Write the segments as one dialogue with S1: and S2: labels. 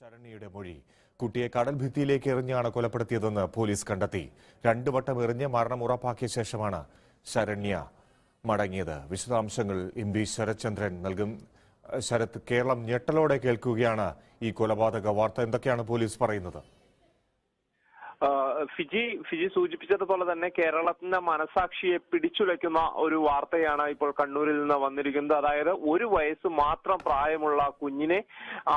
S1: ശരണ്യയുടെ മൊഴി. കുട്ടിയെ കടൽ ഭിത്തിയിലേക്ക് എറിഞ്ഞാണ് കൊലപ്പെടുത്തിയതെന്ന് പോലീസ് കണ്ടെത്തി. രണ്ടു വട്ടം എറിഞ്ഞ് മരണം ഉറപ്പാക്കിയ ശേഷമാണ് ശരണ്യ മടങ്ങിയത്. വിശദാംശങ്ങൾ എം പി ശരത്ചന്ദ്രൻ നൽകും. ശരത് കേരളം ഞെട്ടലോടെ കേൾക്കുകയാണ് ഈ കൊലപാതക വാർത്ത. എന്തൊക്കെയാണ് പോലീസ് പറയുന്നത്?
S2: ഫിജി ഫിജി സൂചിപ്പിച്ചതുപോലെ തന്നെ കേരളത്തിന്റെ മനസാക്ഷിയെ പിടിച്ചുലയ്ക്കുന്ന ഒരു വാർത്തയാണ് ഇപ്പോൾ കണ്ണൂരിൽ നിന്ന് വന്നിരിക്കുന്നത്. അതായത് ഒരു വയസ്സ് മാത്രം പ്രായമുള്ള കുഞ്ഞിനെ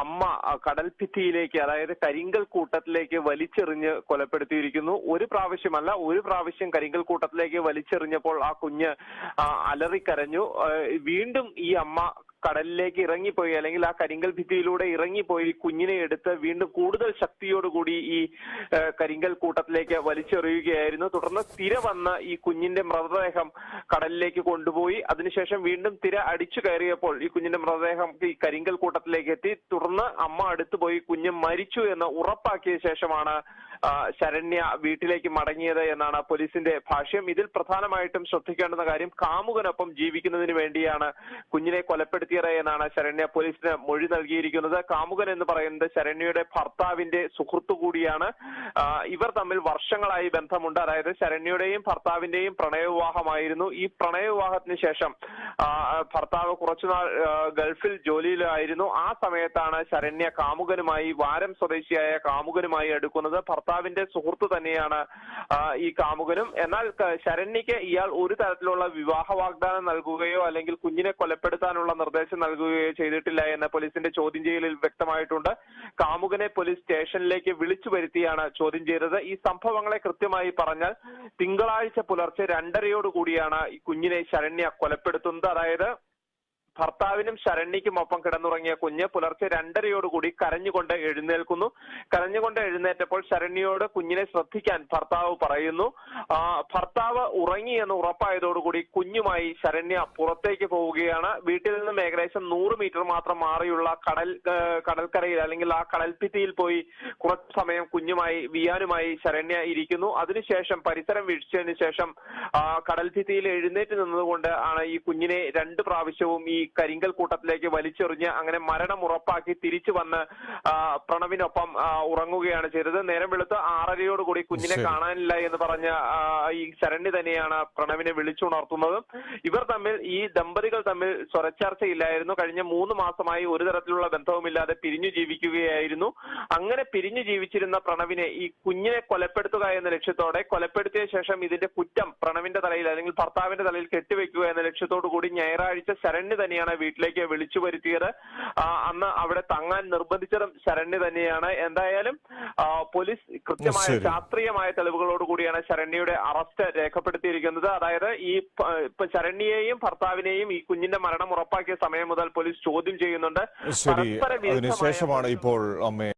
S2: അമ്മ കടൽഭിത്തിയിലേക്ക് അതായത് കരിങ്കൽ കൂട്ടത്തിലേക്ക് വലിച്ചെറിഞ്ഞ് കൊലപ്പെടുത്തിയിരിക്കുന്നു. ഒരു പ്രാവശ്യമല്ല ഒരു പ്രാവശ്യം കരിങ്കൽ കൂട്ടത്തിലേക്ക് വലിച്ചെറിഞ്ഞപ്പോൾ ആ കുഞ്ഞ് അലറിക്കരഞ്ഞു. വീണ്ടും ഈ അമ്മ കടലിലേക്ക് ഇറങ്ങിപ്പോയി അല്ലെങ്കിൽ ആ കരിങ്കൽ ഭിത്തിയിലൂടെ ഇറങ്ങിപ്പോയി കുഞ്ഞിനെ എടുത്ത് വീണ്ടും കൂടുതൽ ശക്തിയോടുകൂടി ഈ കരിങ്കൽ കൂട്ടത്തിലേക്ക് വലിച്ചെറിയുകയായിരുന്നു. തുടർന്ന് തിര വന്ന് ഈ കുഞ്ഞിന്റെ മൃതദേഹം കടലിലേക്ക് കൊണ്ടുപോയി. അതിനുശേഷം വീണ്ടും തിര അടിച്ചു കയറിയപ്പോൾ ഈ കുഞ്ഞിന്റെ മൃതദേഹം ഈ കരിങ്കൽ കൂട്ടത്തിലേക്ക് എത്തി. തുടർന്ന് അമ്മ അടുത്തുപോയി കുഞ്ഞ് മരിച്ചു എന്ന് ഉറപ്പാക്കിയ ശേഷമാണ് ശരണ്യ വീട്ടിലേക്ക് മടങ്ങിയത് എന്നാണ് പോലീസിന്റെ ഭാഷ്യം. ഇതിൽ പ്രധാനമായിട്ടും ശ്രദ്ധിക്കേണ്ടുന്ന കാര്യം കാമുകനൊപ്പം ജീവിക്കുന്നതിന് വേണ്ടിയാണ് കുഞ്ഞിനെ കൊലപ്പെടുത്തിയത് എന്നാണ് ശരണ്യ പോലീസിന് മൊഴി നൽകിയിരിക്കുന്നത്. കാമുകൻ എന്ന് പറയുന്നത് ശരണ്യയുടെ ഭർത്താവിന്റെ സുഹൃത്തു കൂടിയാണ്. ഇവർ തമ്മിൽ വർഷങ്ങളായി ബന്ധമുണ്ട്. അതായത് ശരണ്യയുടെയും ഭർത്താവിന്റെയും പ്രണയവിവാഹമായിരുന്നു. ഈ പ്രണയവിവാഹത്തിന് ശേഷം ഭർത്താവ് കുറച്ചുനാൾ ഗൾഫിൽ ജോലിയിലായിരുന്നു. ആ സമയത്താണ് ശരണ്യ കാമുകനുമായി വാരം സ്വദേശിയായ കാമുകനുമായി എടുക്കുന്നത് ഭർത്താവിന്റെ സുഹൃത്ത് തന്നെയാണ് ഈ കാമുകനും. എന്നാൽ ശരണ്യക്ക് ഇയാൾ ഒരു തരത്തിലുള്ള വിവാഹ വാഗ്ദാനം നൽകുകയോ അല്ലെങ്കിൽ കുഞ്ഞിനെ കൊലപ്പെടുത്താനുള്ള നിർദ്ദേശം നൽകുകയോ ചെയ്തിട്ടില്ല എന്ന് പോലീസിന്റെ ചോദ്യം ചെയ്യലിൽ വ്യക്തമായിട്ടുണ്ട്. കാമുകനെ പോലീസ് സ്റ്റേഷനിലേക്ക് വിളിച്ചു വരുത്തിയാണ് ചോദ്യം ചെയ്തത്. ഈ സംഭവങ്ങളെ കൃത്യമായി പറഞ്ഞാൽ തിങ്കളാഴ്ച പുലർച്ചെ രണ്ടരയോടുകൂടിയാണ് ഈ കുഞ്ഞിനെ ശരണ്യ കൊലപ്പെടുത്തുന്നത്. അതായത് ഭർത്താവിനും ശരണ്യയ്ക്കും ഒപ്പം കിടന്നുറങ്ങിയ കുഞ്ഞ് പുലർച്ചെ രണ്ടരയോടുകൂടി കരഞ്ഞുകൊണ്ട് എഴുന്നേൽക്കുന്നു. കരഞ്ഞുകൊണ്ട് എഴുന്നേറ്റപ്പോൾ ശരണ്യയോട് കുഞ്ഞിനെ ശ്രദ്ധിക്കാൻ ഭർത്താവ് പറയുന്നു. ഭർത്താവ് ഉറങ്ങി എന്ന് ഉറപ്പായതോടുകൂടി കുഞ്ഞുമായി ശരണ്യ പുറത്തേക്ക് പോവുകയാണ്. വീട്ടിൽ നിന്നും ഏകദേശം നൂറ് മീറ്റർ മാത്രം മാറിയുള്ള കടൽ കടൽക്കരയിൽ അല്ലെങ്കിൽ ആ കടൽഭിത്തിയിൽ പോയി കുറച്ച് സമയം കുഞ്ഞുമായി വിയാനുമായി ശരണ്യ ഇരിക്കുന്നു. അതിനുശേഷം പരിസരം വീഴ്ചതിന് ശേഷം കടൽഭിത്തിയിൽ എഴുന്നേറ്റ് നിന്നതുകൊണ്ട് ആണ് ഈ കുഞ്ഞിനെ രണ്ട് പ്രാവശ്യവും ഈ കരിങ്കൽ കൂട്ടത്തിലേക്ക് വലിച്ചെറിഞ്ഞ് അങ്ങനെ മരണം ഉറപ്പാക്കി തിരിച്ചു വന്ന് പ്രണവിനൊപ്പം ഉറങ്ങുകയാണ് ചെയ്തത്. നേരം വെളുത്ത് ആറരയോടുകൂടി കുഞ്ഞിനെ കാണാനില്ല എന്ന് പറഞ്ഞ ഈ ശരണ്യ തന്നെയാണ് പ്രണവിനെ വിളിച്ചുണർത്തുന്നത്. ഇവർ തമ്മിൽ ഈ ദമ്പതികൾ തമ്മിൽ സ്വരച്ചർച്ചയില്ലായിരുന്നു. കഴിഞ്ഞ മൂന്ന് മാസമായി ഒരു തരത്തിലുള്ള ബന്ധവുമില്ലാതെ പിരിഞ്ഞു ജീവിക്കുകയായിരുന്നു. അങ്ങനെ പിരിഞ്ഞു ജീവിച്ചിരുന്ന പ്രണവിനെ ഈ കുഞ്ഞിനെ കൊലപ്പെടുത്തുക എന്ന ലക്ഷ്യത്തോടെ കൊലപ്പെടുത്തിയ ശേഷം ഇതിന്റെ കുറ്റം പ്രണവിന്റെ തലയിൽ അല്ലെങ്കിൽ ഭർത്താവിന്റെ തലയിൽ കെട്ടിവെക്കുക എന്ന ലക്ഷ്യത്തോടു കൂടി ഞായറാഴ്ച ശരണ്യ തന്നെയാണ് വീട്ടിലേക്ക് വിളിച്ചു വരുത്തിയത്. അന്ന് അവിടെ തങ്ങാൻ നിർബന്ധിച്ചതും ശരണ്യ തന്നെയാണ്. എന്തായാലും പോലീസ് കൃത്യമായ ശാസ്ത്രീയമായ തെളിവുകളോട് കൂടിയാണ് ശരണ്യയുടെ അറസ്റ്റ് രേഖപ്പെടുത്തിയിരിക്കുന്നത്. അതായത് ഈ ശരണ്യയെയും ഭർത്താവിനെയും ഈ കുഞ്ഞിന്റെ മരണം ഉറപ്പാക്കിയ സമയം മുതൽ പോലീസ് ചോദ്യം ചെയ്യുന്നുണ്ട്.
S1: ശരി. അതിനുശേഷമാണ് ഇപ്പോൾ അമ്മയെ